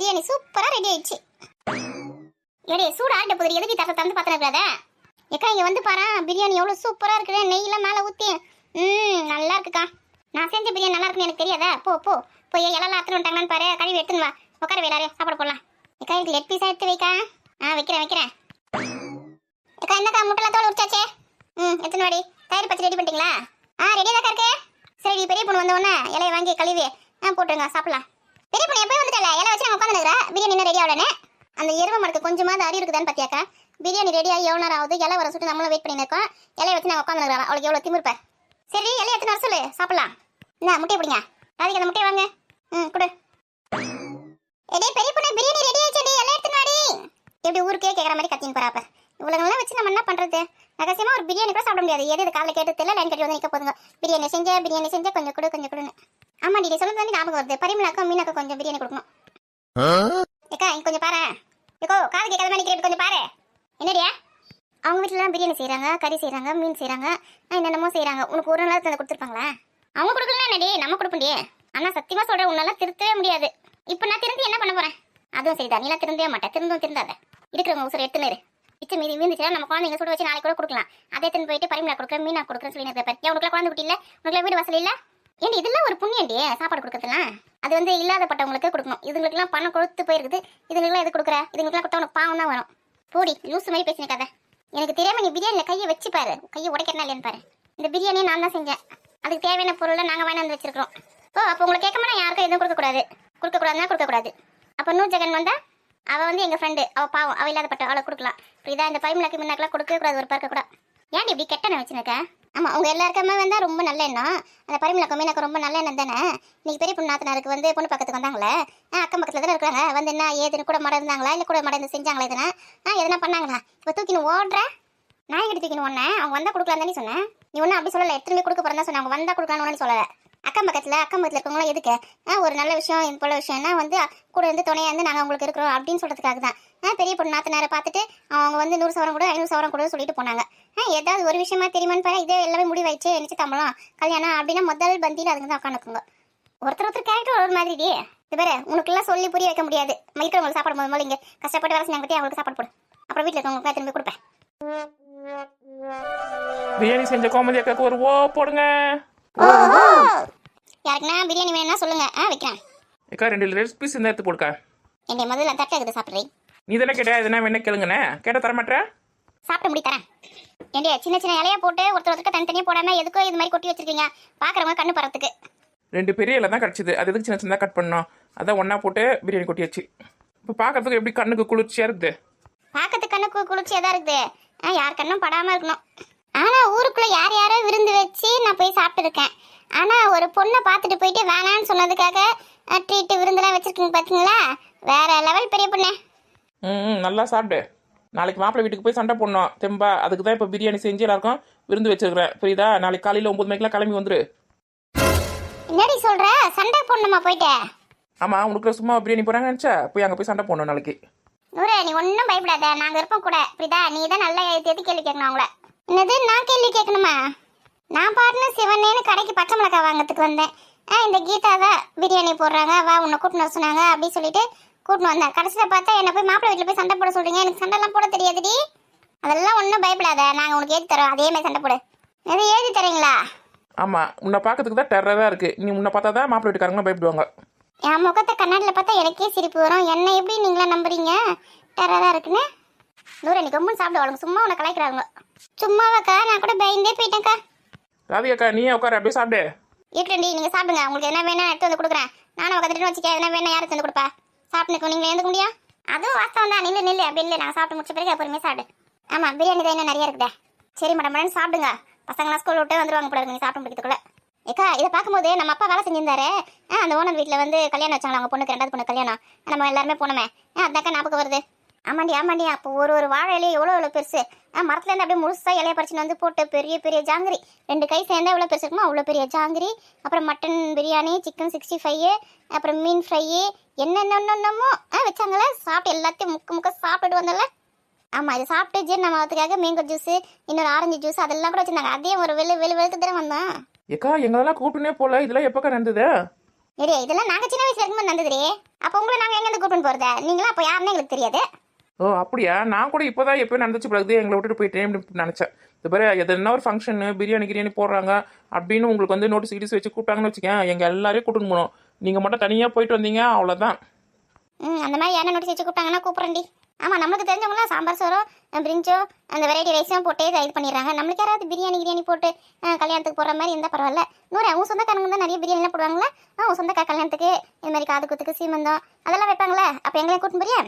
பிரியாணி சூப்பரா ரெடி ஆயிடுச்சு. எடே சூடு ஆட்ட புதிரி எதுக்கு தர தந்து பாத்திரக்கூடாத ஏக்கா இங்க வந்து பாரு பிரியாணி எவ்வளவு சூப்பரா இருக்குது. நெய்யெல்லாம் மேல ஊத்தி. ம் நல்லா இருக்குக்கா. நான் செஞ்ச பிரியாணி நல்லா இருக்குன்னு எனக்கு தெரியாதா? போ போ. போய் எல்லாம் எடுத்துட்டு வந்துட்டாங்கன்னு பாரு. கழுவி எடுத்துன்னு வா. உட்கார வேலாரே சாப்பிட போடலாம். ஏக்கா எனக்கு லெட் பீஸா எடுத்து வைக்கா. ஆ வைக்கிறேன் வைக்கிறேன். ஏக்கா என்னக்கா முட்டைலாம் தோல் உரிச்சாச்சே? ம் எத்தனை வாடி. தயிர் பச்சடி ரெடி பண்ணிட்டீங்களா? ஆ ரெடியாக தான் இருக்கு. சரி பெரிய பொண்ணு வந்த உடனே இலையை வாங்கி கழுவி ஆ போட்டுருங்க சாப்பிடலாம். பெரிய பொண்ணு எப்போ வந்துட்டல. இலை வச்சு நான் உட்காந்துருக்கா பிரியாணி இன்னும் ரெடி ஆகலனே அந்த எருவ மரத்துக்கு கொஞ்சமாவது அறிவு இருக்குதான்னு பார்த்தியாக்கா பிரியாணி ரெடி ஆகி எவ்வளோ நேரம் ஆகுது? இலை வர சுட்டு நம்மளும் வெயிட் பண்ணி இருக்கோம். இலையை வச்சு நான் உட்காந்துருக்கா அவளுக்கு எவ்வளோ திமிருப்ப சரி இலையை எத்தனை வர சொல்லு. சாப்பிடலாம். என்ன முட்டையை பிடிங்க? ராதிக்கு அந்த முட்டையை வாங்க. ம் கொடு. எடே பெரிய பொண்ணு பிரியாணி ரெடி ஆயிடுச்சு எல்லாம் எடுத்து வாடி. இப்படி ஊருக்கே கேட்குற மாதிரி கத்தின்னு போறாப்ப இவ்வளோங்களாம் வச்சு நம்ம என்ன பண்றது? ரகசியமா ஒரு பிரியாணி கூட சாப்பிட முடியாது. எது இது காலைல கேட்டு தெரியல லைன் கட்டி வந்து நிற்க போதுங்க. பிரியாணி செஞ்ச பிரியாணி செஞ்ச கொஞ்சம் கொடு கொஞ்சம் கொடுன்னு. ஆமாடி நீ சொல்லுறது வந்து ஞாபகம் வருது. பரிமளாக்கும் மீனாக்கும் கொஞ்சம் பிரியாணி கொடுக்கணும். ஏக்கா இங்க கொஞ்சம் பாரு. ஏக்கோ காது கேட்காத மாதிரி நிக்கிறேன். கொஞ்சம் பாரு. என்னடியா? அவங்க வீட்டுல பிரியாணி செய்றாங்க கறி செய்றாங்க மீன் செய்றாங்க. ஆ, என்னென்னமோ செய்றாங்க. உனக்கு ஒரு நாள் தந்து கொடுத்துருப்பாங்களா? அவங்க கொடுக்கலாம் என்னடி? நம்ம கொடுப்பண்டியே ஆனா சத்தியமா சொல்றேன் உன்னால திருத்தவே முடியாது. இப்போ நான் திருந்தி என்ன பண்ண போறேன்? அதுவும் சரிதான். நீலாம் திருந்தவே மாட்டேன் திருந்தும் திருந்தாத. இருக்கிறவங்க உசுரை எடுத்துன்னு இரு. மிச்ச மீதி மீந்துச்சுன்னா நம்ம குழந்தைங்க சுட வச்சு நாளைக்கு கூட கொடுக்கலாம். அதே தின்னு போயிட்டு பரிமளா கொடுக்குறேன் மீனா கொடுக்குறேன் சொல்லி நிறுத்த ஏன் உனக்குலாம் குழந்தை குட்டி இல்ல? உனக்குலாம் வீடு வசதி இல்ல? ஏண்டி இதெல்லாம் ஒரு புண்ணியண்டி சாப்பாடு கொடுக்கறதுலாம்? அது வந்து இல்லாதப்பட்டவங்களுக்கு கொடுக்கணும். இதுங்களுக்குலாம் பணம் கொடுத்து போயிருக்குது. இதுங்களுக்குலாம் எது கொடுக்குற? இதுங்களுக்குலாம் கொடுத்தா உனக்கு பாவம் தான் வரும். போடி லூசு மாதிரி பேசின கதை. எனக்கு தெரியாம நீ பிரியாணியில் கையை வச்சு பாரு. கையை உடைக்கிறனா இல்லையான்னு பாரு. இந்த பிரியாணியை நான் தான் செஞ்சேன். அதுக்கு தேவையான பொருளை நாங்கள் வாங்கி வந்து வச்சிருக்கிறோம். ஓ அப்போ உங்களை கேட்க நான் யாருக்கும் எதுவும் கொடுக்கக்கூடாது. கொடுக்கக்கூடாதுன்னா கொடுக்கக்கூடாது. அப்போ நூறு ஜெகன் வந்தா அவள் வந்து எங்கள் ஃப்ரெண்டு அவள் பாவம் அவள் இல்லாதப்பட்ட அவளை கொடுக்கலாம். இப்படிதான் இந்த பைமிளாக்கு முன்னாக்கெல்லாம் கொடுக்கவே கூடாது ஒரு பார்க்க கூட. ஏன்டி இப்படி கெட்ட நான் ஆமாம் உங்கள் எல்லாருக்குமே வந்தால் ரொம்ப நல்ல எண்ணம். அந்த பரிமளாக்கு எனக்கு ரொம்ப நல்ல எண்ணம் தானே? இன்னைக்கு பெரிய பொண்ணு நாத்தனாருக்கு வந்து பொண்ணு பக்கத்துக்கு வந்தாங்களே? ஆ அக்கம் பக்கத்தில் தானே இருக்காங்க. வந்து என்ன ஏதுன்னு கூட மடம் இருந்தாங்களா? இல்லை கூட மடம் செஞ்சாங்களா எதுனா? ஆ எதனா பண்ணாங்களா? இப்போ தூக்கின்னு ஓடுற? நான் எங்கிட்ட தூக்கின்னு ஒன்னே அவங்க வந்தால் கொடுக்கலாம் தானே சொன்னேன். நீ ஒன்றும் அப்படி சொல்லலை. எத்தனை கொடுக்க போறதா சொன்னேன். அவங்க வந்தால் கொடுக்கலான்னு சொல்லலை. அக்கம் பக்கத்தில் அக்கம் பக்கத்தில் இருக்கவங்களாம் எதுக்கு? ஆ ஒரு நல்ல விஷயம் இது போல விஷயம்னா வந்து கூட இருந்து துணையாக இருந்து நாங்கள் உங்களுக்கு இருக்கிறோம் அப்படின்னு சொல்கிறதுக்காக தான். ஆ பெரிய பொண்ணு நாத்தனாரை பார்த்துட்டு அவங்க வந்து நூறு சவரம் கூட ஐநூறு சவரம் கூட சொல்லிட்டு போனாங்க. ஏதாவது ஒரு விஷயமா தெரியுமான்னு பாரு. இதே எல்லாமே முடிவாயிடுச்சு. நினைச்சு தம்பலாம் கல்யாணம் அப்படின்னா முதல் பந்தியில் அதுங்க தான் உட்காந்துக்குங்க ஒருத்தர் ஒருத்தர் கேரக்டர் ஒரு மாதிரி இது பேரு உனக்குலாம் சொல்லி புரிய வைக்க முடியாது. இருக்கிறவங்களுக்கு சாப்பாடு போது போல இங்கே கஷ்டப்பட்டு வேலை செஞ்சாங்க அவங்களுக்கு சாப்பாடு போடு. அப்புறம் வீட்டில் இருக்கவங்களுக்கு திரும்பி கொடுப்பேன். பிரியாணி செஞ்ச கோமதி அக்காக்கு ஒரு ஓ போடுங்க. யாருக்குன்னா பிரியாணி வேணும்னா சொல்லுங்க. ஆ வைக்கிறேன். அக்கா ரெண்டு ரெசிபிஸ் இந்த எடுத்து போடுக்கா. என்னை முதல்ல தட்டை இருக்குது சாப்பிட்றேன். நீ தானே கேட்டா? எதுனா வேணா கேளுங்கண்ணே. கேட்ட தர மாட்டேன் சாப்பிட முடி தரேன். ஏண்டியா சின்ன சின்ன இலையா போட்டு ஒருத்தர் ஒருத்தருக்கு தனித்தனியாக போடாம எதுக்கோ இது மாதிரி கொட்டி வச்சிருக்கீங்க? பார்க்குறவங்க கண்ணு பறத்துக்கு ரெண்டு பெரிய இலை தான் கிடச்சிது. அது எதுக்கு சின்ன சின்னதாக கட் பண்ணோம் அதான் ஒன்றா போட்டு பிரியாணி கொட்டியாச்சு. இப்போ பார்க்கறதுக்கு எப்படி கண்ணுக்கு குளிர்ச்சியாக இருக்குது? பார்க்கறதுக்கு கண்ணுக்கு குளிர்ச்சியாக தான் இருக்குது. ஆ யார் கண்ணும் படாமல் இருக்கணும். ஆனால் ஊருக்குள்ளே யார் யாரோ விருந்து வச்சு நான் போய் சாப்பிட்டுருக்கேன் ஆனால் ஒரு பொண்ணை பார்த்துட்டு போயிட்டு வேணான்னு சொன்னதுக்காக ட்ரீட்டு விருந்தெல்லாம் வச்சிருக்கீங்க பார்த்தீங்களா வேற லெவல் பெரிய பொண்ணு. ம், நல்லா சாப்பிடு. நாளைக்கு மாப்பிள்ளை வீட்டுக்கு போய் சண்டை போடணும். தெம்பா அதுக்கு தான் இப்போ பிரியாணி செஞ்சு எல்லாருக்கும் விருந்து வச்சிருக்கிறேன். புரியுதா? நாளைக்கு காலையில் ஒம்பது மணிக்கெலாம் கிளம்பி வந்துரு. என்னடி சொல்ற? சண்டை போடணுமா போயிட்டு? ஆமாம் உனக்கு சும்மா பிரியாணி போகிறாங்க நினச்சா? போய் அங்கே போய் சண்டை போடணும் நாளைக்கு. நூறு நீ ஒன்றும் பயப்படாத. நாங்க இருப்போம் கூட. புரியுதா? நீ தான் நல்லா எழுதி கேள்வி கேட்கணும் அவங்கள. என்னது? நான் கேள்வி கேட்கணுமா? நான் பாட்டுன்னு சிவனேன்னு கடைக்கு பச்சை மிளகாய் வாங்கறதுக்கு வந்தேன். ஆ இந்த கீதா தான் பிரியாணி போடுறாங்க. வா உன்னை கூட்டின்னு வர சொன்னாங்க. அப்படின்னு சொல்லிட்டு கூட்டின்னு வந்தேன். கடைசியில் பார்த்தா என்னை போய் மாப்பிள்ளை வீட்டில் போய் சண்டை போட சொல்றீங்க. எனக்கு சண்டைலாம் போட தெரியாதுடி. அதெல்லாம் ஒன்றும் பயப்படாத. நாங்கள் உனக்கு ஏற்றி தரோம். அதே மாதிரி சண்டை போடு. எது ஏற்றி தரீங்களா? ஆமாம் உன்னை பார்க்கறதுக்கு தான் டெரராக இருக்குது நீ உன்னை பார்த்தா தான் மாப்பிள்ளை வீட்டுக்காரங்களும் பயப்படுவாங்க. என் முகத்தை கண்ணாடியில் பார்த்தா எனக்கே சிரிப்பு வரும். என்ன எப்படி நீங்களா நம்புறீங்க? டெரராக இருக்குன்னு. நூறு நீ கம்முன்னு சாப்பிடு. அவளுங்க சும்மா உன்னை கலாய்க்கிறாங்க சும்மாவாக்கா? நான் கூட பயந்தே போயிட்டேன்க்கா. ராதிகாக்கா நீயே உட்கார. அப்படியே சாப்பிடு. இருக்கண்டி நீங்கள் சாப்பிடுங்க. உங்களுக்கு என்ன வேணா எடுத்து வந்து கொடுக்குறேன். நானும் உட்காந்துட்டு வச்சுக்க எதனா வேணா யாருக்கு வந்து கொடுப்பா? சாப்பிட்டுக்கோ நீங்கள் எழுந்துக்க முடியும் அதுவும் வாஸ்தவம் தான். நில்லு நில்லு. அப்படி இல்லை நான் சாப்பிட்டு முடிச்ச பிறகு அப்புறமே சாப்பிடு. ஆமாம் பிரியாணி தான் இன்னும் நிறைய இருக்குதே. சரி மேடம் மேடம் சாப்பிடுங்க. பசங்களாம் ஸ்கூல் விட்டு வந்துருவாங்க போல இருக்கு. சாப்பிட்டு முடிக்கிறதுக்குள்ள. ஏக்கா இதை பார்க்கும்போது நம்ம அப்பா வேலை செஞ்சிருந்தாரு. அந்த ஓனர் வீட்டில் வந்து கல்யாணம் வச்சாங்க அவங்க பொண்ணுக்கு ரெண்டாவது பொண்ணு கல்யாணம். நம்ம எல்லாருமே போனோமே. ஆ அதாக்கா ஞாபகம் வருது. ஆமாண்டி ஆமாண்டி. அப்போ ஒரு ஒரு வாழை இலையே எவ்வளோ எவ்வளோ பெருசு? ஆ மரத்துலேருந்து அப்படியே முழுசா இலைய பறிச்சுன்னு வந்து போட்டு பெரிய பெரிய ஜாங்கிரி. ரெண்டு கை சேர்ந்தா எவ்வளோ பெருசு இருக்குமோ அவ்வளோ பெரிய ஜாங்கிரி. அப்புறம் mutton biryani chicken sixty five அப்புறம் மீன் ஃப்ரை என்னென்னமோ ஆ வச்சாங்களே சாப்பிட்டு எல்லாத்தையும் முக்க முக்க சாப்பிட்டுட்டு வந்தல ஆமாம் இது சாப்பிட்டு ஜீரணம் ஆகிறதுக்காக மேங்கோ ஜூஸ் இன்னொரு ஆரஞ்சு ஜூஸ் அதெல்லாம் கூட வச்சிருந்தாங்க. அதையும் ஒரு வெள்ளு வெளு வெளுத்து தானே வந்தோம். ஏக்கா எங்களெல்லாம் கூப்பிட்டுனே போல. இதெல்லாம் எப்போக்கா நடந்தது? ஏடி இதெல்லாம் நாங்கள் சின்ன வயசுல இருக்கும்போது நடந்ததுடி. அப்போ உங்களை நாங்கள் எங்கேருந்து கூப்பிட்டு கூட்டின்னு போறத? நீங்களா அப்ப யாருன்னு எங்களுக்கு தெரியாது. ஓ அப்படியா? நான் கூட இப்போதான் எப்போயும் நடந்துச்சு பிறகு எங்களை விட்டுட்டு போயிட்டேன் அப்படின்னு நினச்சேன். இது பாரு என்ன ஒரு ஃபங்க்ஷனு பிரியாணி கிரியாணி போடுறாங்க அப்படின்னு உங்களுக்கு வந்து நோட்டீஸ் கிட்டீஸ் வச்சு கூப்பிட்டாங்கன்னு வச்சுக்கேன். எங்கள் எல்லாரையும் கூட்டின்னு போகணும் நீங்கள் மட்டும் தனியாக போயிட்டு வந்தீங்க அவ்வளோதான் ம் அந்த மாதிரி என்ன நோட்டீஸ் வச்சு கூப்பிட்டாங்கன்னா கூப்பிட்றேன்டி. ஆமா நம்மளுக்கு தெரிஞ்சவங்களாம் சாம்பார் சோறோ பிரிஞ்சோ அந்த வெரைட்டி ரைஸும் போட்டே இது பண்ணிடுறாங்க. நம்மளுக்கு யாராவது பிரியாணி கிரியாணி போட்டு கல்யாணத்துக்கு போகிற மாதிரி இருந்தால் பரவாயில்ல. நூறு அவங்க சொந்தக்காரங்க தான் நிறைய பிரியாணிலாம் போடுவாங்களா? அவங்க உன் கல்யாணத்துக்கு இந்த மாதிரி காது குத்துக்கு சீமந்தம் அதெல்லாம் வைப்பாங்களே? அப்போ எங்களையும் கூட்டின்னு போறியா?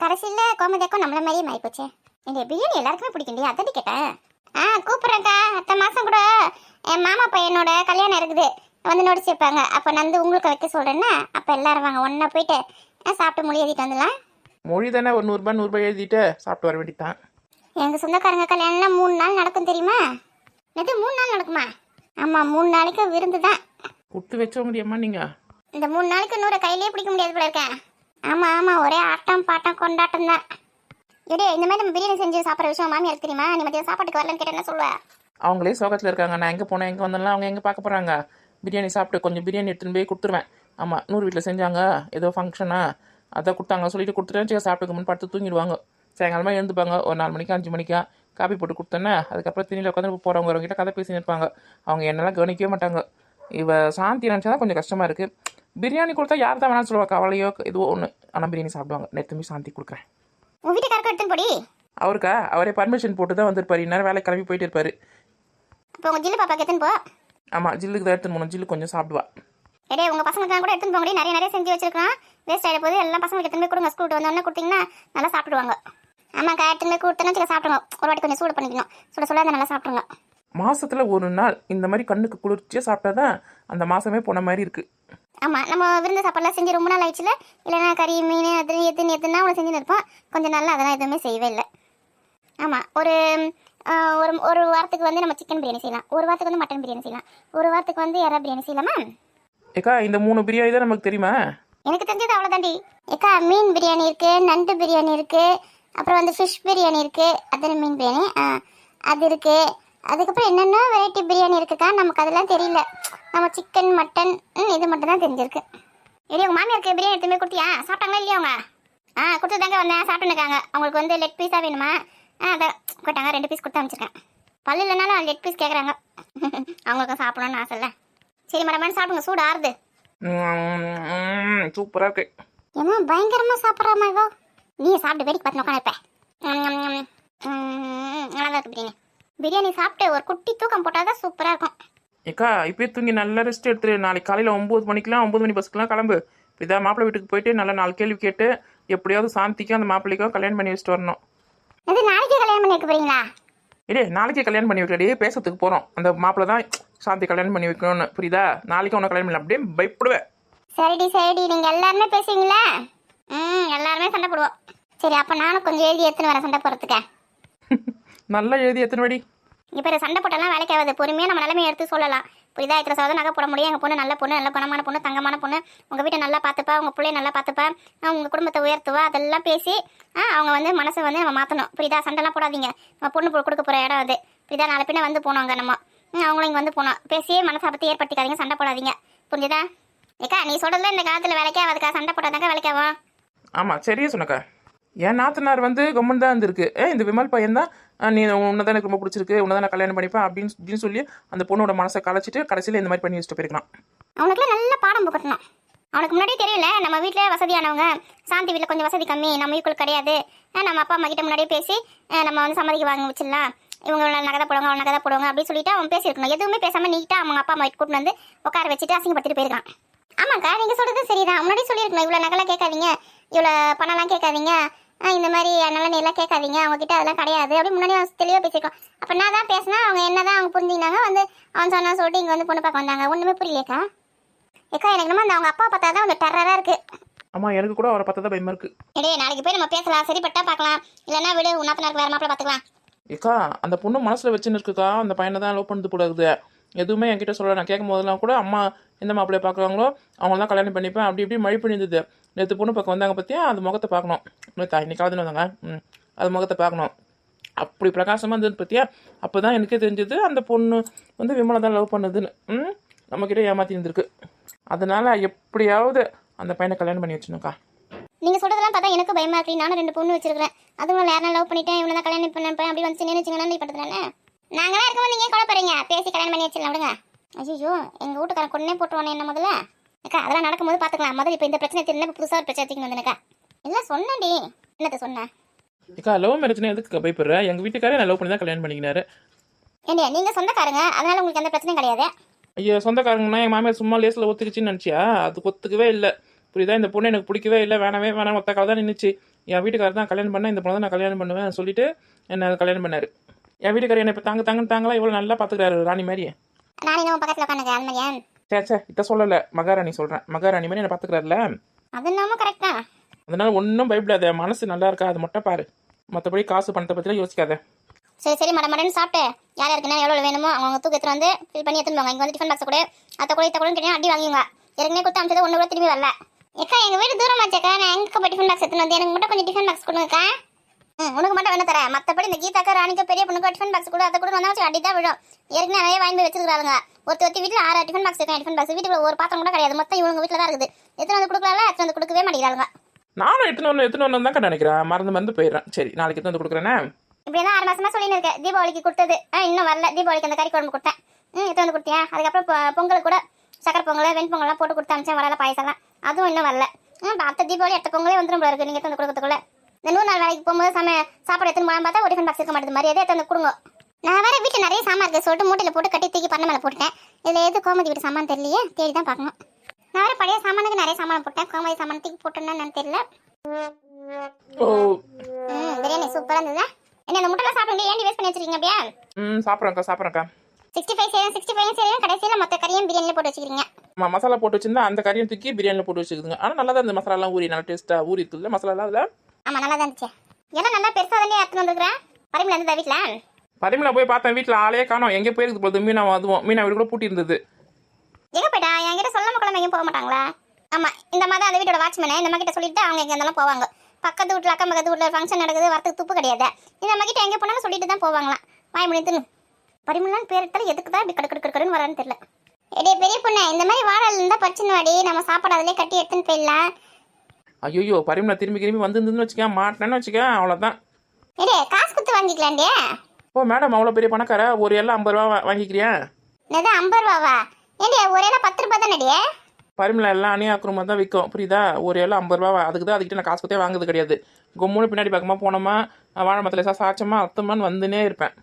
கடைசியில் கோமதியாக்கும் நம்மள மாதிரியே மாறி போச்சு இந்த பிரியாணி எல்லாருக்குமே பிடிக்கும்டி அதடி கேட்டேன். ஆ கூப்பிட்றேன்க்கா. அடுத்த மாதம் கூட என் மாமா பையனோட கல்யாணம் இருக்குது. வந்து நோட்டீஸ் வைப்பாங்க. அப்போ நந்து உங்களுக்கு வைக்க சொல்கிறேன்னா அப்போ எல்லாரும் வாங்க. ஒன்றா போயிட்டு சாப்பிட்டு மொழி எழுதிட்டு வந்துடலாம். மொழி தானே ஒரு நூறுரூபா நூறுரூபா எழுதிட்டு சாப்பிட்டு வர வேண்டியதான் எங்கள் சொந்தக்காரங்க கல்யாணம்லாம் மூணு நாள் நடக்கும் தெரியுமா? இது மூணு நாள் நடக்குமா? ஆமாம் மூணு நாளைக்கு விருந்து தான் கொடுத்து வச்ச முடியுமா நீங்கள் இந்த மூணு நாளைக்கு நூறை கையிலேயே பிடிக்க முடியாது போல இருக்கேன் ஆமாம் ஆமாம் ஒரே ஆட்டம் பாட்டம் கொண்டாட்டம் தான். இரு இந்த மாதிரி நம்ம பிரியாணி செஞ்சு சாப்பிட்ற விஷயம் மாமியார் தெரியுமா? நீ மதியம் சாப்பாட்டுக்கு வரலன்னு கேட்ட என்ன சொல்லுவ? அவங்களே சோகத்தில் இருக்காங்க. நான் எங்கே போனேன் எங்கே வந்தேன்லாம் அவங்க எங்கே பார்க்க போகிறாங்க பிரியாணி சாப்பிட்டு கொஞ்சம் பிரியாணி எடுத்துன்னு போய் கொடுத்துருவேன். ஆமாம் நூறு வீட்டில் செஞ்சாங்க. ஏதோ ஃபங்க்ஷனா அதான் கொடுத்தாங்க சொல்லிட்டு கொடுத்துட்டேன். சாப்பிட்டுக்கு முன் படுத்து தூங்கிடுவாங்க. சாயங்காலமாக எழுந்துப்பாங்க. ஒரு நாலு மணிக்கு அஞ்சு மணிக்கா. காப்பி போட்டு கொடுத்தேன்னே அதுக்கப்புறம் திணியில் உட்காந்து போகிறவங்க வரவங்கிட்ட கதை பேசின்னு இருப்பாங்க. அவங்க என்னெல்லாம் கவனிக்கவே மாட்டாங்க. இவ சாந்தி நினச்சா தான் கொஞ்சம் கஷ்டமாக இருக்குது பிரியாணி கொடுத்தா யார் தான் வேணாலும் சொல்லுவா? கவலையோ இதுவோ ஒன்று ஆனால் பிரியாணி சாப்பிடுவாங்க. நேற்று போய் சாந்தி கொடுக்குறேன். உன் வீட்டுக்காரருக்கு எடுத்துன்னு போடி. அவருக்கா? அவரே பர்மிஷன் போட்டு தான் வந்திருப்பாரு. இந்நேரம் வேலை கிளம்பி போயிட்டு இருப்பாரு. இப்போ உங்கள் ஜில்லு பாப்பாக்கு எடுத்துன்னு போ. ஆமாம் ஜில்லுக்கு தான் எடுத்துன்னு போகணும். ஜில்லு கொஞ்சம் சாப்பிடுவா. எடே உங்கள் பசங்களுக்குலாம் கூட எடுத்துன்னு போங்கடி. நிறைய நிறைய செஞ்சு வச்சிருக்கோம் வேஸ்ட் ஆகிட போது எல்லா பசங்களுக்கு எடுத்துன்னு போய் கொடுங்க. ஸ்கூல் வந்தோடனே கொடுத்தீங்கன்னா நல்லா சாப்பிடுவாங்க. ஆமாக்கா எடுத்துன்னு போய் கொடுத்தோன்னா வச்சுக்க சாப்பிடுங்க. ஒரு வாட்டி கொஞ்சம் சூடு பண்ணிக்கணும். சுட சுட நல்லா சாப்பிடுங்க. மாசத்துல ஒரு நாள் இந்த மாதிரி கண்ணுக்கு குளிர்ச்சியாக சாப்பிட்டா தான் அந்த மாசமே போன மாதிரி இருக்கு. ஆமாம் நம்ம விருந்து சாப்பாடுலாம் செஞ்சு ரொம்ப நாள் ஆயிடுச்சுல? இல்லைன்னா கறி மீன் அது எதுன்னு எதுனா ஒன்று செஞ்சுன்னு இருப்போம். கொஞ்சம் நாள் அதெல்லாம் எதுவுமே செய்யவே இல்லை. ஆமாம் ஒரு ஒரு ஒரு வாரத்துக்கு வந்து நம்ம சிக்கன் பிரியாணி செய்யலாம். ஒரு வாரத்துக்கு வந்து மட்டன் பிரியாணி செய்யலாம். ஒரு வாரத்துக்கு வந்து இறா பிரியாணி செய்யலாமா? ஏக்கா இந்த மூணு பிரியாணி தான் நமக்கு தெரியுமா? எனக்கு தெரிஞ்சது அவ்வளோதாண்டி ஏக்கா மீன் பிரியாணி இருக்கு நண்டு பிரியாணி இருக்கு அப்புறம் வந்து ஃபிஷ் பிரியாணி இருக்கு அதில் மீன் பிரியாணி அது இருக்கு. அதுக்கப்புறம் என்னென்ன வெரைட்டி பிரியாணி இருக்குக்கா? நமக்கு அதெல்லாம் தெரியல. நம்ம சிக்கன் மட்டன் ம், இது மட்டும் தான் தெரிஞ்சிருக்கு. இல்லை உங்கள் மாமியாருக்கு பிரியாணி எடுத்துமே கொடுத்தியா? சாப்பிட்டாங்களா இல்லையா அவங்க? ஆ கொடுத்து தாங்க வந்தேன் சாப்பிட்டுருக்காங்க அவங்களுக்கு வந்து லெக் பீஸாக வேணுமா? ஆ அதை கேட்டாங்க ரெண்டு பீஸ் கொடுத்து அமைச்சிருக்கேன் பல்லு இல்லைனாலும் லெக் பீஸ் கேட்குறாங்க அவங்களுக்கு சாப்பிடணும்னு ஆசை இல்லை. சரி மேடம் சாப்பிடுங்க சூடு ஆறுது. சூப்பராக இருக்கு. ஏமா பயங்கரமா சாப்பிட்றாமா இவோ? நீ சாப்பிட்டு வேடிக்கை பார்த்து உட்காந்துருப்ப நல்லா தான் இருக்கு பிரியாணி. பிரியாணி சாப்பிட்டு ஒரு குட்டி தூக்கம் போட்டால் தான் சூப்பராக இருக்கும். ஏக்கா இப்பயே தூங்கி நல்லா ரெஸ்ட் எடுத்துரு. நாளைக்கு காலையில் ஒம்பது மணிக்கெலாம் ஒம்பது மணி பஸ்க்குலாம் கிளம்பு. இதான் மாப்பிள்ளை வீட்டுக்கு போயிட்டு நல்லா நாலு கேள்வி கேட்டு எப்படியாவது சாந்திக்கும் அந்த மாப்பிள்ளைக்கும் கல்யாணம் பண்ணி வச்சுட்டு வரணும். இது நாளைக்கு கல்யாணம் பண்ணி வைக்க போறீங்களா? இதே நாளைக்கே கல்யாணம் பண்ணி வைக்கலடி. பேசுறதுக்கு போகிறோம் அந்த மாப்பிள்ளை தான் சாந்தி கல்யாணம் பண்ணி வைக்கணும்னு. புரியுதா? நாளைக்கு உனக்கு கல்யாணம் பண்ணல அப்படியே பயப்படுவேன் சரிடி சரிடி. நீங்கள் எல்லாருமே பேசுவீங்களா? ம் எல்லாருமே சண்டை போடுவோம். சரி அப்போ நானும் கொஞ்சம் எழுதி எடுத்துன்னு வரேன் சண்டை போடுறதுக்கு. நல்லா எழுதி எத்தனை வாடி. இப்போ சண்டை போட்டெல்லாம் வேலைக்கு ஆகாது. பொறுமையாக நம்ம நிலைமையை எடுத்து சொல்லலாம். புரியுதா? இத்தனை சதவீதம் நகை போட முடியும். எங்கள் பொண்ணு நல்ல பொண்ணு நல்ல குணமான பொண்ணு தங்கமான பொண்ணு. உங்கள் வீட்டை நல்லா பார்த்துப்பா உங்கள் பிள்ளைய நல்லா பார்த்துப்பா. உங்கள் குடும்பத்தை உயர்த்துவா. அதெல்லாம் பேசி அவங்க வந்து மனசை வந்து நம்ம மாற்றணும் புரியுதா? சண்டைலாம் போடாதீங்க. நம்ம பொண்ணு கொடுக்க போகிற இடம் அது. புரியுதா? நாலு பின்ன வந்து போனோம் அங்கே நம்ம. அவங்களும் இங்கே வந்து போனோம். பேசியே மனசை பற்றி ஏற்படுத்திக்காதீங்க. சண்டை போடாதீங்க. புரிஞ்சுதா? ஏக்கா நீ சொல்கிறதுல இந்த காலத்தில் வேலைக்கே ஆகாதுக்கா. சண்டை போட்டாதாக்கா வேலைக்காவா ஆமாம் சரியா சொன்னக்கா. என் நாத்தனார் வந்து கம்மன் தான் இருந்திருக்கு. ஏ இந்த விமல் பையன் தான் நீ உன்னை தான் எனக்கு ரொம்ப பிடிச்சிருக்கு உன்னை தான் நான் கல்யாணம் பண்ணிப்பேன் அப்படின்னு அப்படின்னு சொல்லி அந்த பொண்ணோட மனசை கலைச்சிட்டு கடைசியில் இந்த மாதிரி பண்ணி வச்சுட்டு போயிருக்கான் அவனுக்குலாம் நல்ல பாடம் புகட்டணும் அவனுக்கு முன்னாடியே தெரியல நம்ம வீட்டில் வசதியானவங்க சாந்தி வீட்டில் கொஞ்சம் வசதி கம்மி நம்ம ஈக்குவல் கிடையாது. நம்ம அப்பா அம்மா கிட்ட முன்னாடியே பேசி நம்ம வந்து சம்மதிக்கு வாங்க வச்சிடலாம். இவங்க நகதை போடுவாங்க அவன் நகதை போடுவாங்க அப்படின்னு சொல்லிட்டு அவன் பேசியிருக்கணும் எதுவுமே பேசாமல் நீட்டாக அவங்க அப்பா அம்மா கூட்டு வந்து உட்கார வச்சுட்டு அசிங்கப்படுத்திட்டு போயிருக்கான். ஆமாக்கா நீங்கள் சொல்கிறது சரிதான். முன்னாடி சொல்லியிருக்கணும் இவ்வளோ நகைலாம் கேட்காதீங்க இவ்வளோ பணம்லாம் கேட்காதீங்க. இந்த மாதிரி நல்ல எல்லாம் கேட்காதீங்க அவங்க கிட்ட அதெல்லாம் கிடையாது. அப்படி முன்னாடி தெளிவாக பேசியிருக்கோம் அப்போ நான் தான் பேசினா அவங்க என்ன தான் அவங்க புரிஞ்சுக்கினாங்க வந்து அவன் சொன்னா சொல்லிட்டு இங்கே வந்து பொண்ணு பார்க்க வந்தாங்க. ஒன்றுமே புரியலையேக்கா? ஏக்கா எனக்கு நம்ம அந்த அவங்க அப்பா பார்த்தா தான் அந்த டெரராக இருக்கு. ஆமாம் எனக்கு கூட அவரை பார்த்தா தான் பயமா இருக்கு. எடே நாளைக்கு போய் நம்ம பேசலாம். சரிப்பட்டா பார்க்கலாம். இல்லைன்னா விடு உன்னாத்தனாருக்கு வேற மாப்பிள்ள பார்த்துக்கலாம். ஏக்கா அந்த பொண்ணு மனசில் வச்சுன்னு இருக்குக்கா. அந்த பையனை தான் லவ் பண்ணது போடாது எதுவுமே என்கிட்ட சொல்ல நான் கேட்கும் போதெல்லாம் கூட அம்மா எந்த மாப்பிள்ளைய பார்க்குறாங்களோ அவங்க தான் கல்யாணம் பண்ணிப்பேன். அப்படி இப்படி மழை பண்ணியிருந்தது நேற்று பொண்ணு பக்கம் வந்தாங்க பார்த்தியா அது முகத்தை பார்க்கணும். நேற்றா இன்னைக்காவது வந்தாங்க. ம். அது முகத்தை பார்க்கணும். அப்படி பிரகாசமாக இருந்தது பார்த்தியா அப்போ தான் எனக்கே தெரிஞ்சது அந்த பொண்ணு வந்து விமலை தான் லவ் பண்ணுதுன்னு. ம். நம்மக்கிட்ட ஏமாற்றி இருந்திருக்கு. அதனால் எப்படியாவது அந்த பையனை கல்யாணம் பண்ணி வச்சுனுக்கா நீங்கள் சொல்கிறதெல்லாம் பார்த்தா எனக்கு பயமாக இருக்கு. நானும் ரெண்டு பொண்ணு வச்சிருக்கிறேன். அதுவும் வேற லவ் பண்ணிட்டேன் இவனை தான் கல்யாணம் பண்ணேன் அப்படி வந்து நினைச்சுங்கன்னா நீ பண்றதுனால நாங்களாம் இருக்கும்போது நீங்கள் கொலை போறீங்க பேசி கல்யாணம் பண்ணி வச்சிடலாம் விடுங்க. ஐயோ எங்கள் வீட்டுக்காரன் கொன்னே போட்டுருவானே என்ன முதல்ல? அக்கா அதெல்லாம் நடக்கும்போது பாத்துக்கலாம். முதல்ல இப்போ இந்த பிரச்சனை தெரியல இப்ப புதுசா ஒரு பிரச்சனை தூக்கி வந்தேனக்கா இல்ல சொன்னடி என்னத்த சொன்னேன் ஏக்கா லவ் மேரேஜ்னா எதுக்கு பயப்படுற? எங்கள் வீட்டுக்காரே நான் லவ் பண்ணி தான் கல்யாணம் பண்ணிக்கினாரு. ஏண்டியா நீங்க சொந்தக்காரங்க? அதனால உங்களுக்கு எந்த பிரச்சனையும் கிடையாது. ஐயோ சொந்தக்காரங்கன்னா என் மாமியார் சும்மா லேஸில் ஒத்துக்கிச்சின்னு நினச்சியா? அது ஒத்துக்கவே இல்லை. புரியுதா? இந்த பொண்ணு எனக்கு பிடிக்கவே இல்லை. வேணவே வேணாம் ஒத்த கால தான் நின்றுச்சு என் வீட்டுக்காரர் தான் கல்யாணம் பண்ண இந்த பொண்ணை தான் நான் கல்யாணம் பண்ணுவேன் சொல்லிட்டு என்ன கல்யாணம் பண்ணாரு. என் வீட்டுக்காரர் என்னை இப்போ தாங்க தாங்கன்னு தாங்களா இவ்வளோ நல்லா பார்த்துக்கிறாரு ராணி மாதிரி நான் இன்னும் பக்கத்துல உட்காந்துக்க அந்த மாதிரி சே சே இதை சொல்லலை. மகாராணி சொல்கிறேன் மகாராணி மாதிரி என்னை பார்த்துக்கிறாருல அது என்னமோ கரெக்ட் தான். அதனால ஒன்றும் பயப்படாத. மனசு நல்லா இருக்கா? அது மட்டும் பாரு. மற்றபடி காசு பணத்தை பற்றிலாம் யோசிக்காத. சரி சரி மட மடன்னு சாப்பிட்டு யார் யாருக்குன்னா எவ்வளோ வேணுமோ அவங்க தூக்கி எடுத்துட்டு வந்து ஃபில் பண்ணி எடுத்துட்டு வாங்க இங்கே வந்து டிஃபன் பாக்ஸ் கூட. அத்தை கூட இத்த கூட கேட்டீங்க அடி வாங்குங்க ஏற்கனவே கொடுத்து அமிச்சது ஒன்று கூட திரும்பி வரல. ஏக்கா எங்கள் வீடு தூரமாச்சேக்கா நான் எங்கே போய் டிஃபன் பாக்ஸ் எடுத்துன்னு வந்து எனக்கு மட்டும் கொஞ்சம் டிஃபன் பாக்ஸ் கொடுங்கக்கா. ம் உனக்கு வேணும் தரேன். மற்றபடி இந்த கீதாக்கா ராணிக்கு பெரிய பொண்ணுக்கு டிஃபன் பாக்ஸ் கூட அதை கூட வந்தா வச்சு அடி தான் விழும். ஏற்கனவே நிறைய வாங்கி போய் வச்சிருக்காங்க ஒருத்தி ஒருத்தி வீட்டில் ஆறு டிஃபன் பாக்ஸ் இருக்கேன் டிஃபன் பாக்ஸ் வீட்டுக்குள்ள ஒரு பாத்திரம் கூட கிடையாது. மொத்தம் இவங்க வீட்டில் தான் இருக்குது. எத்தனை வந்து கொடுக்கலாம்ல? எத்தனை வந்து கொடுக்கவே மாட்டேங்கிறாங்க நானும் எத்தனை ஒன்று எத்தனை ஒன்று தான் நினைக்கிறேன். மறந்து மறந்து போயிடுறேன். சரி நாளைக்கு எத்தனை வந்து கொடுக்குறேனே? இப்படி தான் ஆறு மாசமா சொல்லின்னு இருக்கேன். தீபாவளிக்கு கொடுத்தது. இன்னும் வரல. தீபாவளிக்கு அந்த கறி குழம்பு கொடுத்தேன். ம் எத்தனை வந்து கொடுத்தியா? அதுக்கப்புறம் பொங்கல் கூட சக்கரை பொங்கல் வெண்பொங்கல்லாம் போட்டு கொடுத்து அமிச்சேன் வரல பாயசம்லாம். அதுவும் இன்னும் வரல. ம் அடுத்த தீபாவளி அடுத்த பொங்கலே வந்துடும் போல இருக்கு. நீங்கள் எத்தனை கொடுக்கறதுக்குள்ள? இந்த நூறு நாள் வேலைக்கு போகும்போது சம சாப்பாடு எடுத்துன்னு போகலாம் பார்த்தா ஒரு டிஃபன் பாக்ஸ் இருக்க மாட்டேது மாதிரி எதே எடுத்து வந்து கொடுங்க. நான் வேற வீட்டில் நிறைய சாமான் இருக்கு. சொல்லிட்டு மூட்டையில் போட்டு கட்டி தூக்கி பண்ண மேலே போட்டுட்டேன். இதில் எது கோமதி வீட்டு சாமான் தெரியலையே? தேடி தான் பார்க்கணும். நான் வேற பழைய சாமானுக்கு நிறைய சாமான் போட்டேன். கோமதி சாமான் தூக்கி போட்டேன்னு தெரியல. பிரியாணி சூப்பராக இருந்ததா? என்ன அந்த முட்டைலாம் சாப்பிடுங்க. ஏன் வேஸ்ட் பண்ணி வச்சிருக்கீங்க அப்படியா? ம் சாப்பிட்றேன்க்கா சாப்பிட்றேன்க்கா சிக்ஸ்டி ஃபைவ் செய்யணும் சிக்ஸ்டி ஃபைவ் செய்யணும் கடைசியில் மொத்த கறியும் பிரியாணியில் போட்டு வச்சுக்கிறீங்க. ம- மசாலா போட்டு வச்சிருந்தா அந்த கறியை தூக்கி பிரியாணியில் போட்டு வச்சுக்குதுங்க. ஆனால் நல்லா தான் இந்த மசாலாலாம் ஊறி நல்லா டேஸ்ட்டாக ஊறி இருக்குல்ல மசாலாலாம் அதில்? ஆமாம் நல்லா தான் இருந்துச்சு எல்லாம் நல்லா பெருசாக தானே எடுத்துன்னு வந்துருக்குறேன் பரிமள இருந்ததா வீட்டில் பரிமளா போய் பார்த்தேன் வீட்டில் ஆளே காணோம். எங்கே போயிருக்குது போகுது மீனா அதுவும் மீனா வீடு கூட பூட்டி இருந்தது எங்கே போயிட்டா? என்கிட்ட சொல்லாம கிளம்ப எங்கேயும் போக மாட்டாங்களா? ஆமாம் இந்த மாதிரி அந்த வீட்டோட வாட்ச்மேனை இந்த மாதிரி சொல்லிட்டு அவங்க எங்கே இருந்தாலும் போவாங்க. பக்கத்து வீட்டில் அக்கம் பக்கத்து வீட்டில் ஃபங்க்ஷன் நடக்குது வரத்துக்கு துப்பு கிடையாது. இந்த மாதிரி கிட்ட எங்கே போனாலும் சொல்லிட்டு தான் போவாங்களாம். வாய் முடித்துன்னு பரிமளான்னு பேர் எடுத்தாலும் எதுக்கு தான் இப்படி கடு கடுன்னு வரான்னு தெரியல. எடே பெரிய பொண்ணு இந்த மாதிரி வாழல் இருந்தால் பறிச்சுன்னு வாடி. நம்ம சாப்பாடு அதிலே கட்டி எடுத்துன்னு போயிடலாம். ஐயோ பரிமளா திரும்பி திரும்பி வந்துருந்துன்னு வச்சுக்க மாட்டேன்னு வச்சுக்க அவ்வளோதான் காசு கொடுத்து வாங்கிக்கலாண்டியே ஓ மேடம் அவ்வளோ பெரிய பணக்கார ஒரு எல்லாம் ஐம்பது ரூபா வாங்கிக்கிறியா? ஐம்பது ரூபாவா? ஏண்டி ஒரே எல்லாம் பத்து ரூபாய் தானடியே பரிமளா எல்லாம் அணியாக்குறமா தான் விற்கும் புரியுதா? ஒரு எல்லாம் ஐம்பது ரூபா அதுக்கு தான் அதுக்கிட்ட நான் காசு கொடுத்தே வாங்குறது கிடையாது. கொம்முன்னு பின்னாடி பக்கமாக போனோமா வாழை மரத்தில் சா சாச்சமா அத்தமான்னு வந்துனே இருப்பேன்.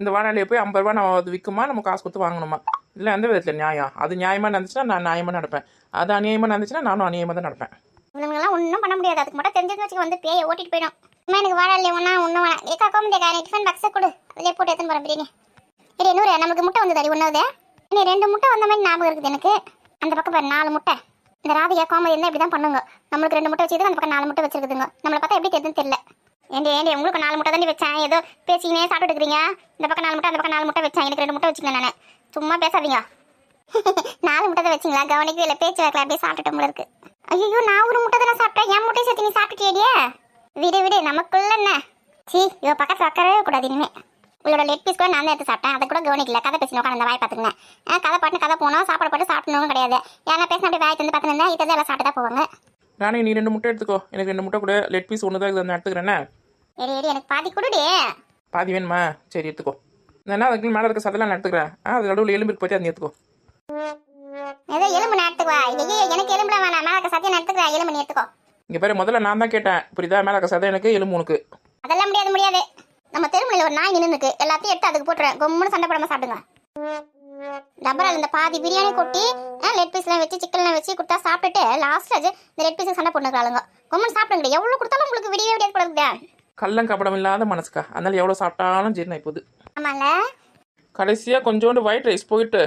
இந்த வாழையிலே போய் ஐம்பது ரூபா நம்ம அது விற்குமா நம்ம காசு கொடுத்து வாங்கணுமா? இல்லை எந்த விதத்தில் நியாயம்? அது நியாயமாக நடந்துச்சுன்னா நான் நியாயமாக நடப்பேன். அது அநியாயமாக நடந்துச்சுன்னா நானும் அநியாயமாக தான் நடப்பேன். இவனுங்கெல்லாம் ஒன்றும் பண்ண முடியாது. அதுக்கு மட்டும் தெரிஞ்சதுன்னு வச்சுக்க வந்து பேயை ஓட்டிட்டு போயிடும். அம்மா எனக்கு வாழ இல்லையா ஒன்றா ஒன்றும் வேணாம். ஏக்கா கோமதிக்கா எனக்கு டிஃபன் பாக்ஸை கொடு. அதிலே போட்டு எடுத்துன்னு போகிறேன் பிரியாணி. இல்லை நூறு நமக்கு முட்டை வந்தது அடி ஒன்றாவது இன்னும் ரெண்டு முட்டை வந்த மாதிரி ஞாபகம் இருக்குது எனக்கு. அந்த பக்கம் பாரு நாலு முட்டை. இந்த ராதிகா கோமதி இருந்தால் இப்படி தான் பண்ணுங்க. நம்மளுக்கு ரெண்டு முட்டை வச்சுருக்கு அந்த பக்கம் நாலு முட்டை வச்சிருக்குதுங்க. நம்மளை பார்த்தா எப்படி தெரியுதுன்னு தெரியல. ஏண்டி ஏண்டி உங்களுக்கு நாலு முட்டை தாண்டி வச்சேன். ஏதோ பேசிக்கினே சாப்பிட்டு இருக்கிறீங்க. இந்த பக்கம் நாலு முட்டை அந்த பக்கம் நாலு முட்டை வச்சேன். எனக்கு ரெண்டு முட்டை வச்சுக்கல நான். சும்மா பேசாதீங்க. நாலு முட்டை தான் வச்சிங்களா? கவனிக்கவே இல்லை. பேச்சு வைக்கல அப்படியே சாப்பிட்டுட்டு இருக்குது ஐயோ நான் ஒரு முட்டை தானே சாப்பிட்டேன். என் முட்டை சேர்த்து நீ சாப்பிட்டுட்டியடியே விடு விடு நமக்குள்ள என்ன? சீ இவ பக்கத்தில் உட்காரவே கூடாது இனிமே. இவளோட லெட் பீஸ் கூட நான் தான் எடுத்து சாப்பிட்டேன். அதை கூட கவனிக்கல. கதை பேசி உட்காந்து அந்த வாய் பார்த்துருந்தேன் கதை பாட்டு கதை போனோம். சாப்பாடு பாட்டு சாப்பிடணும் கிடையாது. யாரா பேசினா அப்படி வாய் தந்து பார்த்துருந்தா இதை எல்லாம் சாப்பிட்டு தான் போவாங்க. நானே நீ ரெண்டு முட்டை எடுத்துக்கோ. எனக்கு ரெண்டு முட்டை கூட. லெட் பீஸ் ஒன்று தான் இருக்குது, எடுத்துக்கிறேன்னே எடி எடி எனக்கு பாதி கொடுடி. பாதி வேணுமா? சரி எடுத்துக்கோ. நான் அதுக்கு மேலே இருக்க சதெல்லாம் நான் எடுத்துக்கிறேன். அது நடுவில் எலும்பு இருக்கு பற்றி அதை எடுத்துக்கோ. ஏதோ எலும்பு நேரத்துக்கு வா ஐயோ எனக்கு எலும்புல வேணாம். மேலே சத்தியம் எடுத்துக்கிறேன். எலும்பு நீ எடுத்துக்கோ. இங்கே பாரு முதல்ல நான் தான் கேட்டேன். புரியுதா? மேலே இருக்க சதை எனக்கு எலும்பு உனக்கு. அதெல்லாம் முடியாது முடியாது. நம்ம தெருமுனையில் ஒரு நாய் நின்னுக்கு எல்லாத்தையும் எடுத்து அதுக்கு போட்டுறேன். கொம்முன்னு சண்டை போடாம சாப்பிடுங்க. டபரால் இந்த பாதி பிரியாணி கொட்டி லெட் பீஸ்லாம் வச்சு சிக்கன்லாம் வச்சு கொடுத்தா சாப்பிட்டுட்டு லாஸ்ட்ல இந்த ரெட் பீஸ் சண்டை போட்டுக்கிறாளுங்க கொம்முன்னு சாப்பிடுங்க எவ்வளோ கொடுத்தாலும் உங்களுக்கு விடியவே விடியாது இருக்குதா கள்ளம் கபடம் இல்லாத மனசுக்கா. அதனால எவ்வளோ சாப்பிட்டாலும் ஜீரணம் போகுது. ஆமால. கடைசியாக கொஞ்சோண்டு ஒயிட் ரைஸ் போயிட்டு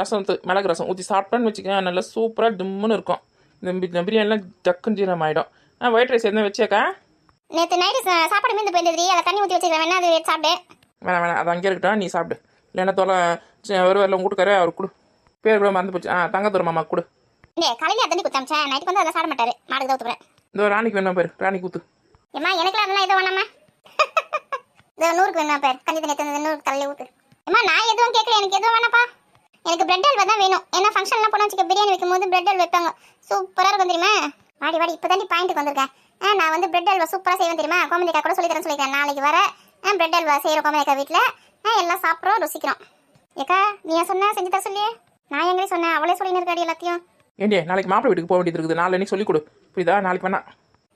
ரசம் மிளகு ரசம் ஊற்றி சாப்பிட்டோன்னு வச்சுக்கோங்க நல்லா சூப்பராக டிம்முன்னு இருக்கும். இந்த பிரியாணிலாம் டக்குன்னு ஜீரணம் ஆகிடும் ஆ ஒயிட் ரைஸ் என்ன வச்சேக்கா நேற்று நைட்டு சாப்பாடு மீந்து போயிருந்தது அதை தண்ணி ஊற்றி வச்சுக்கிறேன் வேணா அது எடுத்து சாப்பிடு. வேணாம் வேணாம் அது அங்கே இருக்கட்டும் நீ சாப்பிடு. இல்லைன்னா தோலை ஒரு வரல கூட்டுக்காரு அவர் கொடு. பேர் கூட மறந்து போச்சு. ஆ தங்கத்தூர் மாமா கொடு. டே காலையில தண்ணி குத்தாமிச்சேன் நைட்டுக்கு வந்து அதை சாப்பிட மாட்டாரு. மாடுக்கு தான் ஊற்றுறேன் இந்த ராணிக்கு வேணும் பேர். ராணி கூத்து ஏம்மா எனக்குலாம் அதெல்லாம் எதுவும் வேணாமா இந்த நூறுக்கு வேணும் பேர். கஞ்சி தண்ணி தந்தது நூறுக்கு தலையில ஊத்து. ஏம்மா நான் எதுவும் கேட்கல எனக்கு எதுவும் வேணாப்பா எனக்கு பிரெட் அல்வா தான் வேணும். ஏன்னா ஃபங்க்ஷன்லாம் போனால் வச்சுக்க பிரியாணி வைக்கும் போது பிரெட் அல்வா வைப்பாங்க. சூப்பராக இருக்கும் தெரியுமா? வாடி வாடி இப்போ தாண்டி பாயிண்ட்டுக்கு வந்திருக்கேன். ஆ நான் வந்து பிரெட் அல்வா சூப்பராக செய்வேன் தெரியுமா? கோமதிக்கா கூட சொல்லி தரேன் சொல்லிக்கிறேன் நாளைக்கு வர ஆ பிரெட் அல்வா செய்கிறோம் கோமதிக்கா வீட்டில் ஆ எல்லாம் சாப்பிட்றோம் ருசிக்கிறோம். ஏக்கா நீ சொன்ன? செஞ்சு தர சொல்லியே. நான் எங்கே சொன்னேன்? அவளே சொல்லின்னு இருக்காடி எல்லாத்தையும். ஏண்டி நாளைக்கு மாப்பிள்ளை வீட்டுக்கு போக வேண்டியது இருக்குது. அன்னைக்கு சொல்லிக் கொடு. புரியுதா? நாளைக்கு வேணா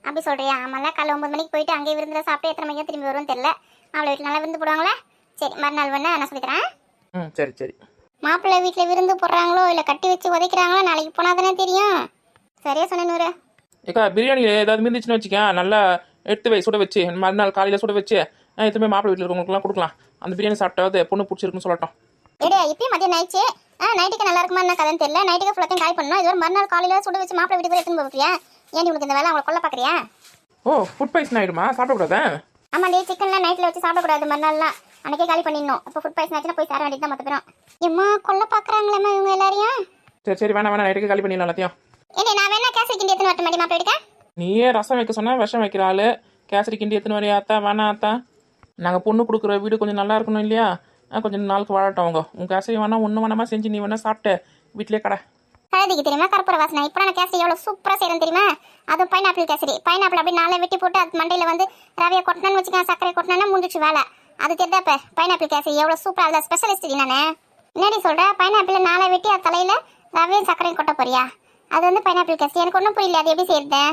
அப்படி சொல்றியா? ஆமாம்ல காலைல ஒன்பது மணிக்கு போயிட்டு அங்கேயே விருந்தில் சாப்பிட்டு எத்தனை மணிக்கு திரும்பி வரும்னு தெரியல. அவளை வீட்டில் நல்லா விருந்து போடுவாங்களா? சரி மறுநாள் வேணா நான் சொல்லித்தரேன் ம் சரி சரி. மாப்பிள்ளை வீட்டில் விருந்து போடுறாங்களோ இல்லை கட்டி வச்சு உதைக்கிறாங்களோ நாளைக்கு போனால் தானே தெரியும். சரியா சொன்னேன் நூறு? ஏக்கா பிரியாணியில் ஏதாவது மிந்துச்சுன்னு வச்சுக்கேன். நல்லா எடுத்து வை சுட வச்சு. மறுநாள் காலையில் சுட வச்சு. நான் எத்தனை மாப்பிள்ளை வீட்டில் இருக்கவங்களுக்குலாம் கொடுக்கலாம். அந்த பிரியாணி சாப்பிட்டாவது பொண்ணு பிடிச்சிருக்குன்னு சொல்லட்டும். எடு இப்பயும் மதியம் நைச்சு ஆ நைட்டுக்கு நல்லா இருக்குமா என்ன கதைன்னு தெரியல. நைட்டுக்கு ஃபுல்லாத்தையும் காய் பண்ணணும். இது ஒரு மறுநாள் காலையில் சுட வச்சு மாப்பிள்ளை வீட்டுக்கு எடுத்துன்னு போறியா? ஏன் உனக்கு இந்த வேலை அவங்களை கொல்ல பார்க்குறியா ஓ ஃபுட் பாய்சன் ஆகிடுமா சாப்பிடக்கூடாதா? ஆமாண்டி சிக்கன்லாம் நைட்டில் வச்சு சாப்பிடக்கூடாது மறுநாள்லாம். அன்னைக்கே காலி பண்ணிடணும். இப்போ ஃபுட் பாய்சன் ஆச்சுன்னா போய் சேர வேண்டியது மொத்த பேரும். எம்மா கொல்ல பார்க்குறாங்களேம்மா இவங்க எல்லாரையும்? சரி சரி வேணாம் வேணாம் நைட்டுக்கு காலி பண்ணிடலாம் எல்லாத்தையும். ஏடி நான் வேணா கேசரி கிண்டி எடுத்துன்னு வரட்டும் மாப்பிள்ளை எடுக்க நீயே ரசம் வைக்க சொன்னா விஷம் வைக்கிற ஆளு. கேசரி கிண்டி எத்தனை வரையா அத்தா? வேணாம் அத்தா. நாங்கள் பொண்ணு கொடுக்குற வீடு கொஞ்சம் நல்லா இருக்கணும் இல்லையா? கொஞ்சம் நாளுக்கு வாழட்டும் அவங்க. உன் கேசரி வேணா ஒன்று வேணாமா செஞ்சு நீ வேணா சாப்பிட்ட வீட்டிலே கடை. கழுதிக்கு தெரியுமா? கற்பூர வாசனை. இப்போ நான் கேசரி எவ்வளோ சூப்பராக செய்கிறேன் தெரியுமா? அதுவும் பைனாப்பிள் கேசரி. பைனாப்பிள் அப்படி நாளை வெட்டி போட்டு அது மண்டையில் வந்து ரவையை கொட்டினு வச்சுக்கேன் சர்க்கரை கொட்டினா முடிஞ்சிச்சு வேலை. அது தெரியாப்ப பைனாப்பிள் கேசரி எவ்வளோ சூப்பராக இருந்தால் ஸ்பெஷலிஸ்ட் நானே என்னடி சொல்கிற பைனாப்பிள் நாளை வெட்டி அது தலையில் ரவையும் சர்க்கரையும் கொட்ட போறியா? அது வந்து பைனாப்பிள் கேசரி எனக்கு ஒன்றும் புரியல. அது எப்படி செய்யுது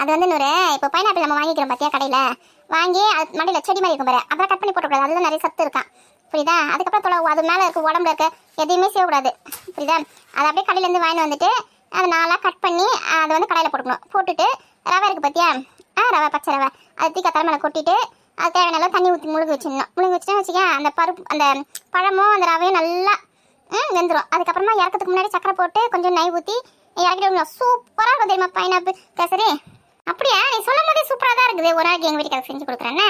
அது வந்து நூறு. இப்போ பைனாப்பிள் நம்ம வாங்கிக்கிறோம் பார்த்தியா கடையில்? வாங்கி அது மடியில் செடி மாதிரி இருக்கும் பாரு. அப்புறம் கட் பண்ணி போட்டக்கூடாது. அதில் நிறைய சத்து இருக்கான் புரியுதா? அதுக்கப்புறம் தொலை அது மேலே இருக்க உடம்புல இருக்க எதையுமே செய்யக்கூடாது. புரியுதா? அதை அப்படியே கடையிலேருந்து வாங்கிட்டு வந்துட்டு அதை நாளாக கட் பண்ணி அதை வந்து கடையில் போட்டுக்கணும். போட்டுட்டு ரவை இருக்குது பார்த்தியா ஆ ரவை பச்சை ரவை. அது தீக்கா தலைமையில கொட்டிட்டு அது தேவையான தண்ணி ஊற்றி முழுகு வச்சிடணும். முழுங்க வச்சுட்டா வச்சுக்க அந்த பருப்பு அந்த பழமும் அந்த ரவையும் நல்லா வெந்துடும் அதுக்கப்புறமா இறக்கிறதுக்கு முன்னாடி சக்கரை போட்டு கொஞ்சம் நெய் ஊற்றி இறக்கிட்டு சூப்பராக இருக்கும் தெரியுமா பைனாப்பிள் கேசரி? அப்படியா? நீ சொல்லும் போதே சூப்பராக தான் இருக்குது. ஒரு நாளைக்கு எங்கள் வீட்டுக்கு செஞ்சு கொடுக்குறேன்னு.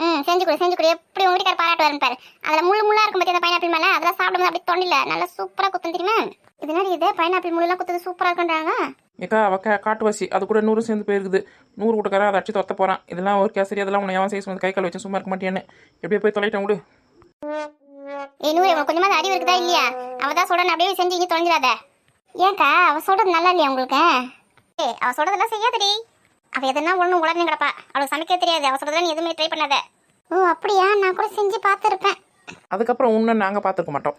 ம் செஞ்சு கொடு செஞ்சு கொடு. எப்படி உங்க வீட்டுக்கார பாராட்டு வரும் பாரு. அதில் முள்ளு முள்ளாக இருக்கும் பற்றி அந்த பைனாப்பிள் மேலே? அதெல்லாம் சாப்பிடும்போது அப்படி தொண்டில நல்லா சூப்பராக குத்தும் தெரியுமா? இது மாதிரி இது? பைனாப்பிள் முள்ளெல்லாம் குத்துது சூப்பராக இருக்குன்றாங்க. ஏக்கா அவ கா காட்டுவாசி. அது கூட நூறு சேர்ந்து போயிருக்குது. நூறு கூட்டக்காரன் அதை அடிச்சு தொத்த போகிறான் இதெல்லாம் ஒரு கேசரி அதெல்லாம் உன்னை எவன் செய்ய சொன்னது? கை கால் வச்சு சும்மா இருக்க மாட்டேன்னு எப்படியே போய் தொலைட்டேன் விடு. ஏய் நூறு உனக்கு கொஞ்சமாக அறிவு இருக்குதா இல்லையா? அவ தான் சொல்றேன் அப்படியே செஞ்சு இங்கே தொலைஞ்சிடாத. ஏன்க்கா அவ சொல்றது நல்லா இல்லையா உங்களுக்கு? ஏய் அவ சொல்றதெல்லாம் செய்யாதடி. அவ எதுனா ஒன்றும் உடனே கிடப்பா. அவளுக்கு சமைக்க தெரியாது. அவ சொல்றதெல்லாம் நீ எதுவுமே ட்ரை பண்ணாத. ஓ அப்படியா? நான் கூட செஞ்சு பார்த்துருப்பேன். அதுக்கப்புறம் இன்னும் நாங்கள் பார்த்துருக்க மாட்டோம்.